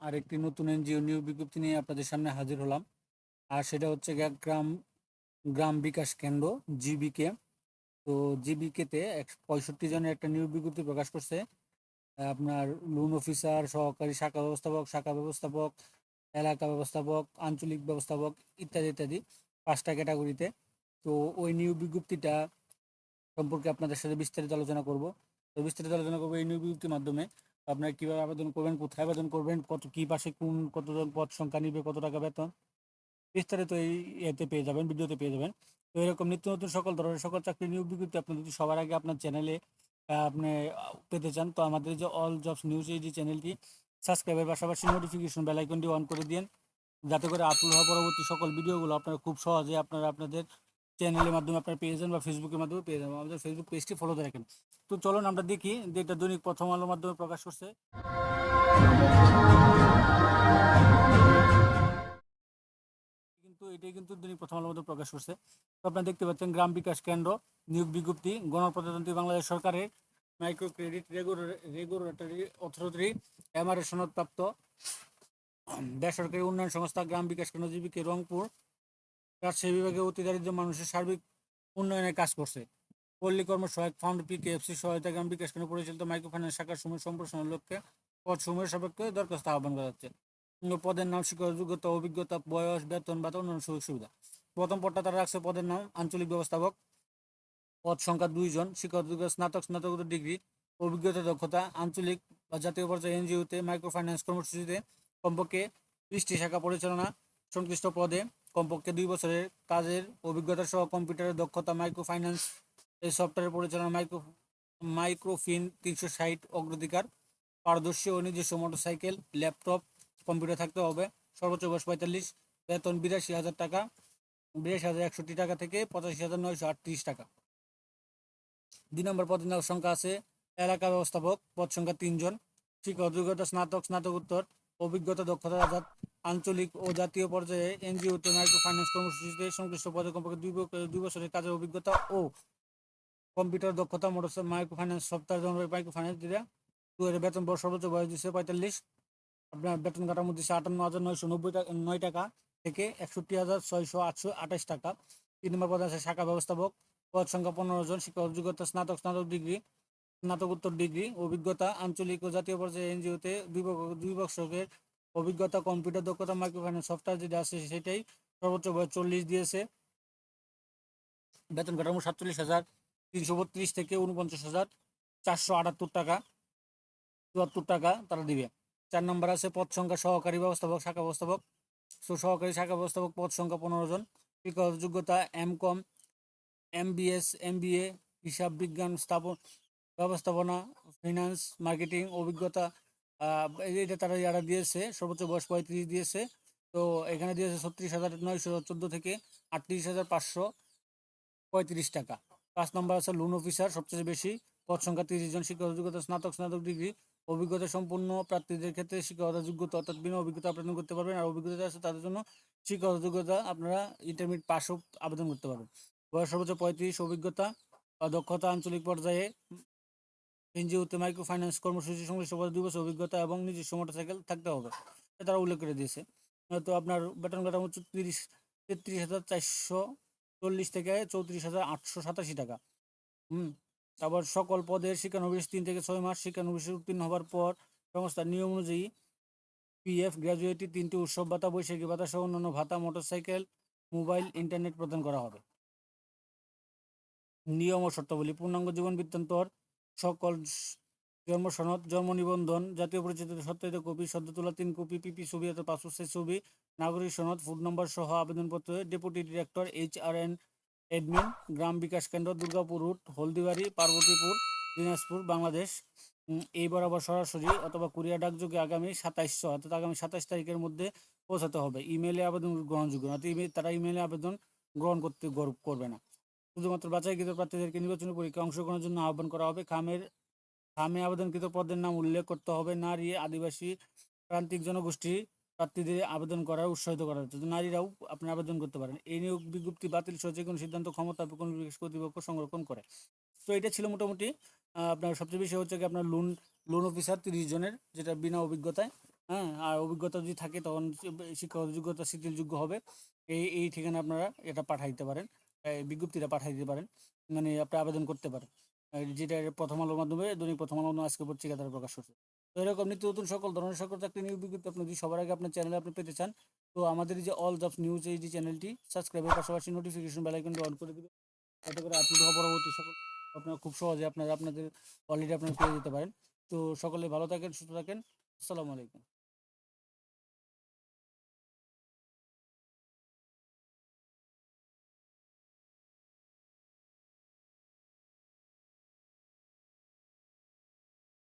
আর একটি নতুন এনজিও নিয়োগ বিজ্ঞপ্তি নিয়ে আপনাদের সামনে হাজির হলাম। আর সেটা হচ্ছে গ্রাম গ্রাম বিকাশ কেন্দ্র, জিবিকে। তো জিবিকেতে পঁয়ষট্টি জনের একটা নিয়োগ বিজ্ঞপ্তি প্রকাশ করছে। আপনার লোন অফিসার সহকারী শাখা ব্যবস্থাপক শাখা ব্যবস্থাপক, এলাকা ব্যবস্থাপক, আঞ্চলিক ব্যবস্থাপক ইত্যাদি ইত্যাদি পাঁচটা ক্যাটাগরিতে। তো ওই নিয়োগ বিজ্ঞপ্তিটা সম্পর্কে আপনাদের সাথে বিস্তারিত আলোচনা করব। তো বিস্তারিত আলোচনা করব এই নিয়োগ বিজ্ঞপ্তির মাধ্যমে। আপনারা কীভাবে আবেদন করবেন, কোথায় আবেদন করবেন, কত, কি পাশে কোন, কতজন পদ সংখ্যা নিবে, কত টাকা বেতন? বিস্তারিত এই এতে পেয়ে যাবেন, ভিডিওতে পেয়ে যাবেন। তো এরকম নিত্য নতুন সকল ধরনের সকল চাকরি নিয়োগ বিজ্ঞপ্তি আপনি যদি সবার আগে আপনার চ্যানেলে আপনি পেতে চান, তো আমাদের যে অল জবস নিউজ এই যে চ্যানেলটি সাবস্ক্রাইবের পাশাপাশি নোটিফিকেশন বেল আইকনটি অন করে দিন যাতে করে আপলোড হওয়া পরবর্তী সকল ভিডিওগুলো আপনারা খুব সহজে আপনারা আপনাদের চ্যানেলের মাধ্যমে আপনারা পেয়ে যান বা ফেসবুকের মাধ্যমে পেয়ে যাবেন। আমাদের ফেসবুক পেজটি ফলোতে রাখেন। তো চলুন আমরা দেখি যে এটা দৈনিক প্রথম আলোর মাধ্যমে প্রকাশ করছে। কিন্তু এটাই কিন্তু দৈনিক প্রথম আলোর মধ্যে প্রকাশ করছে। তো আপনারা দেখতে পাচ্ছেন গ্রাম বিকাশ কেন্দ্র, নিয়োগ বিজ্ঞপ্তি, গণপ্রজাতন্ত্রী বাংলাদেশ সরকারের micro credit regulatory authority MRA সনদপ্রাপ্ত, বেসরকারি উন্নয়ন সংস্থা, গ্রাম বিকাশ কেন্দ্র জীবিকা রংপুর রাজশাহী বিভাগে অতি দারিদ্র মানুষের সার্বিক উন্নয়নের কাজ করছে। পল্লী কর্ম সহায়ক ফান্ড পিকেএফসি সহায়তা গ্রাম বিকাশ কেন্দ্র পরিচালিত মাইক্রো ফাইন্যান্স শাখার সমূহ সম্প্রসারণের লক্ষ্যে পদ সমূহের সাপেক্ষে দরখাস্ত আহ্বান করা যাচ্ছে পদের নাম শিক্ষক যোগ্যতা, অভিজ্ঞতা, বয়স, বেতন বা অন্যান্য সুযোগ সুবিধা। প্রথম পদটা তারা রাখছে পদের নাম, আঞ্চলিক ব্যবস্থাপক। পদ সংখ্যা দুইজন শিক্ষক স্নাতক, স্নাতকোত্তর ডিগ্রি, অভিজ্ঞতা, দক্ষতা, আঞ্চলিক বা জাতীয় পর্যায়ে এনজিওতে মাইক্রো ফাইন্যান্স কর্মসূচিতে কমপক্ষে বিশটি শাখা পরিচালনা সংশ্লিষ্ট পদে কমপক্ষে দুই বছরের কাজের অভিজ্ঞতা সহ কম্পিউটারের দক্ষতা মাইক্রো ফাইন্যান্স এই সফটওয়্যার পরিচালনা মাইক্রো, মাইক্রোফিন তিনশো ষাট অগ্রাধিকার, পারদর্শী ও নিজস্ব মোটরসাইকেল, ল্যাপটপ, কম্পিউটার থাকতে হবে, সর্বোচ্চ বয়স পঁয়তাল্লিশ, বেতন বিরাশি হাজার টাকা, বিরাশি হাজার একষট্টি টাকা থেকে পঁচাশি হাজার নয়শো আটত্রিশ টাকা। দুই নম্বর পদের সংখ্যা আছে, এলাকা ব্যবস্থাপক, পদ সংখ্যা তিনজন, শিক্ষক যোগ্যতা স্নাতক, স্নাতকোত্তর অভিজ্ঞতা, দক্ষতা অর্থাৎ আঞ্চলিক ও জাতীয় পর্যায়ে এনজিওতে মাইক্রো ফাইন্যান্স কর্মসূচিতে সংশ্লিষ্ট পদে কমপক্ষে দুই দুই বছরের কাজের অভিজ্ঞতা ও কম্পিউটার দক্ষতা মোটর মাইক্রো ফাইন্যান্স সপ্তাহ সপ্তাহে মাইক্রো ফাইন্যান্স দিলে দু হাজার বেতন সর্বোচ্চ বয়স দিচ্ছে পঁয়তাল্লিশ। আপনার বেতন কাঠামো দিচ্ছে আটান্ন হাজার নয়শো নব্বই নয় টাকা থেকে একষট্টি হাজার ছয়শো আটশো আঠাশ টাকা। তিন নম্বর পদ আছে শাখা ব্যবস্থাপক। পদ সংখ্যা পনেরো জন। শিক্ষা যোগ্যতা স্নাতক স্নাতক ডিগ্রি। স্নাতকোত্তর ডিগ্রি, অভিজ্ঞতা, আঞ্চলিক ও জাতীয় পর্যায়ে এনজিওতে দুই বছরের অভিজ্ঞতা, কম্পিউটার দক্ষতা, মাইক্রোফাইন্যান্স, সফটওয়্যার যেটা আছে সেটাই সর্বোচ্চ বয়স চল্লিশ দিয়েছে। বেতন কাঠামো সাতচল্লিশ হাজার তিনশো বত্রিশ থেকে উনপঞ্চাশ হাজার চারশো আটাত্তর টাকা, চুয়াত্তর টাকা তারা দিবে। চার নম্বর আছে পদ সংখ্যা সহকারী ব্যবস্থাপক, শাখা ব্যবস্থাপক। তো সহকারী শাখা ব্যবস্থাপক পদ সংখ্যা পনেরো জন। শিক্ষক যোগ্যতা, M Com, M BS M BA হিসাব বিজ্ঞান স্থাপন ব্যবস্থাপনা ফিনান্স মার্কেটিং অভিজ্ঞতা এটা তারা যারা দিয়েছে, সর্বোচ্চ বয়স পঁয়ত্রিশ দিয়েছে, তো এখানে দিয়েছে ছত্রিশ হাজার নয়শো চোদ্দ থেকে আটত্রিশ হাজার পাঁচশো পঁয়ত্রিশ টাকা। পাঁচ নম্বর আছে লোন অফিসার সবচেয়ে বেশি, পদ সংখ্যা তিরিশ জন, শিক্ষক যোগ্যতা, স্নাতক স্নাতক ডিগ্রি, অভিজ্ঞতা সম্পূর্ণ প্রার্থীদের ক্ষেত্রে শিক্ষকতা যোগ্যতা অর্থাৎ বিনা অভিজ্ঞতা আবেদন করতে পারবেন, আর অভিজ্ঞতা আছে তাদের জন্য শিক্ষক যোগ্যতা আপনারা ইন্টারমিডিয়েট পাশও আবেদন করতে পারবেন। বয়স সর্বোচ্চ পঁয়ত্রিশ, অভিজ্ঞতা দক্ষতা আঞ্চলিক পর্যায়ে এনজিওতে মাইক্রো ফাইন্যান্স কর্মসূচি সংশ্লিষ্ট পদে দুই বছর অভিজ্ঞতা এবং নিজস্ব মোটরসাইকেল থাকতে হবে। তারা উল্লেখ করে দিয়েছে। তো আপনার বেতন কাঠামো তিরিশ, তেত্রিশ হাজার চারশো চল্লিশ থেকে চৌত্রিশ হাজার আটশো সাতাশি টাকা। হুম তারপর সকল পদের শিক্ষানবিশ তিন থেকে ছয় মাস, শিক্ষানবিশে উত্তীর্ণ হওয়ার পর সংস্থার নিয়ম অনুযায়ী পিএফ, গ্র্যাজুয়েটি, তিনটি উৎসব, ভাতা, বৈশাখী ভাতা সহ অন্যান্য ভাতা মোটরসাইকেল মোবাইল, ইন্টারনেট প্রদান করা হবে। নিয়ম ও শর্তাবলী, পূর্ণাঙ্গ জীবন বৃত্তান্তর সকল জন্ম সনদ জন্ম নিবন্ধন জাতীয় পরিচিত সত্যায়িত কপি, সদ্য তোলা তিন কপি পিপি ছবি অথবা পাসপোর্ট সাইজ ছবি, নাগরিক সনদ, ফুড নম্বর সহ আবেদনপত্র, deputy director, H R and admin, Gram Bikash Kendra, Durgapur route, Haldibari, Parbatipur, Dinajpur, Bangladesh. এই বরাবর সরাসরি অথবা কুরিয়ার ডাকযোগে আগামী সাতাইশশো অর্থাৎ আগামী সাতাইশ তারিখের মধ্যে পৌঁছাতে হবে। ইমেলে আবেদন গ্রহণযোগ্য অর্থাৎ ইমেল তারা ইমেলে আবেদন গ্রহণ করতে করবে না। শুধুমাত্র বাছাইকৃত প্রার্থীদেরকে নির্বাচনী পরীক্ষা অংশগ্রহণের জন্য আহ্বান করা হবে। খামের, খামে আবেদনকৃত পদের নাম উল্লেখ করতে হবে। নারী, আদিবাসী, প্রান্তিক জনগোষ্ঠী প্রার্থীদের আবেদন করার উৎসাহিত করা হচ্ছে। নারীরাও আপনি আবেদন করতে পারেন। এই নিয়োগ বিজ্ঞপ্তি বাতিল সহ যে কোনো সিদ্ধান্ত ক্ষমতা কর্তৃপক্ষ সংরক্ষণ করে। তো এটা ছিল মোটামুটি আপনার সবচেয়ে বেশি হচ্ছে কি আপনার লোন লোন অফিসার তিরিশ জনের, যেটা বিনা অভিজ্ঞতায় হ্যাঁ? আর অভিজ্ঞতা যদি থাকে তখন শিক্ষাগত যোগ্যতা শিথিলযোগ্য হবে। এই এই ঠিকানা আপনারা এটা পাঠাই দিতে পারেন। বিজ্ঞপ্তিটা পাঠাই দিতে পারেন। মানে আপনি আবেদন করতে পারেন। যেটা প্রথম আলোর মাধ্যমে দৈনিক প্রথম আলো আজকে পত্রিকা দ্বারা প্রকাশ করছে তো এরকম নিত্য নতুন সকল ধরনের সকল চাকরি নিয়োগ বিজ্ঞপ্তি আপনি যদি সবার আগে আপনার চ্যানেলে আপনি পেতে চান, তো আমাদের যে অল জবস নিউজ এই যে চ্যানেলটি সাবস্ক্রাইবের পাশাপাশি নোটিফিকেশন বেল আইকনটি অন করে দিবেন। যাতে করে হওয়া পরবর্তী সকল আপনারা খুব সহজে আপনারা আপনাদের অলরেডি আপনারা পেয়ে যেতে পারেন। তো সকলে ভালো থাকেন, সুস্থ থাকেন। আসসালামু আলাইকুম।